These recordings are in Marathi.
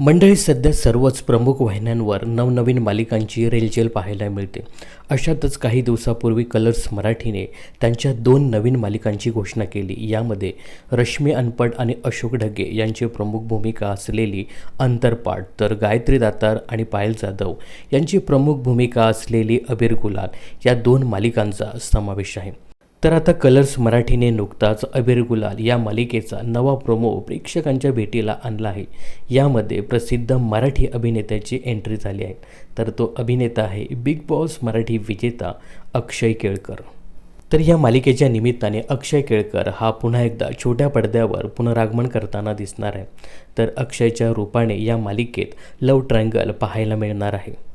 मंडळी सध्या सर्वच प्रमुख वाहिन्यांवर नवनवीन मालिकांची रेलचेल पाहायला मिळते. अशातच काही दिवसापूर्वी कलर्स मराठीने त्यांच्या दोन नवीन मालिकांची घोषणा केली. यामध्ये रश्मी अनपट आणि अशोक ढगे यांची प्रमुख भूमिका असलेली अंतरपाठ तर गायत्री दातार आणि पायल जाधव यांची प्रमुख भूमिका असलेली अबीर गुलाल या दोन मालिकांचा समावेश आहे. तर आता कलर्स मराठीने नुकताच अबीर गुलाल या मालिकेचा नवा प्रोमो प्रेक्षकांच्या भेटीला आणला आहे. यामध्ये प्रसिद्ध मराठी अभिनेत्याची एंट्री झाली आहे. तर तो अभिनेता आहे बिग बॉस मराठी विजेता अक्षय केळकर. तर या मालिकेच्या निमित्ताने अक्षय केळकर हा पुन्हा एकदा छोट्या पडद्यावर पुनरागमन करताना दिसणार आहे. तर अक्षयच्या रूपाने या मालिकेत लव ट्रँगल पाहायला मिळणार आहे.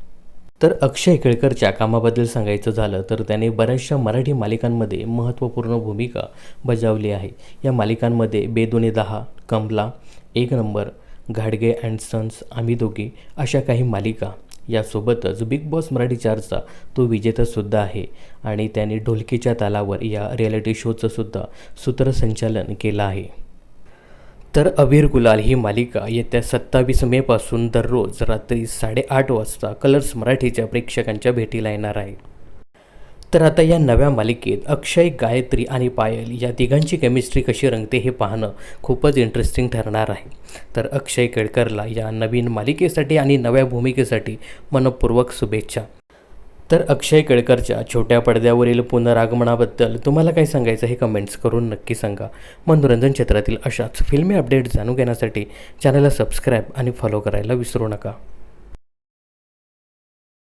तर अक्षय केळकरच्या कामाबद्दल सांगायचं झालं तर त्याने बऱ्याचशा मराठी मालिकांमध्ये महत्त्वपूर्ण भूमिका बजावली आहे. या मालिकांमध्ये बेदुने दहा कमला एक नंबर घाडगे अँड सन्स आम्ही दोघी अशा काही मालिका यासोबतच बिग बॉस मराठी चारचा तो विजेतासुद्धा आहे. आणि त्याने ढोलकीच्या तालावर या रियालिटी शोचं सुद्धा सूत्रसंचालन केलं आहे. तर अबीर गुलाल ही मालिका येत्या सत्तावीस मेपासून दररोज रात्री साडेआठ वाजता कलर्स मराठीच्या प्रेक्षकांच्या भेटीला येणार आहे. तर आता या नव्या मालिकेत अक्षय गायत्री आणि पायल या तिघांची केमिस्ट्री कशी रंगते हे पाहणं खूपच इंटरेस्टिंग ठरणार आहे. तर अक्षय केळकरला या नवीन मालिकेसाठी आणि नव्या भूमिकेसाठी मनपूर्वक शुभेच्छा. तर अक्षय केळकरच्या छोट्या पडद्यावरील पुनरागमनाबद्दल तुम्हाला काय सांगायचं हे कमेंट्स करून नक्की सांगा. मनोरंजन क्षेत्रातील अशाच फिल्मी अपडेट जाणून घेण्यासाठी चॅनलला सबस्क्राईब आणि फॉलो करायला विसरू नका.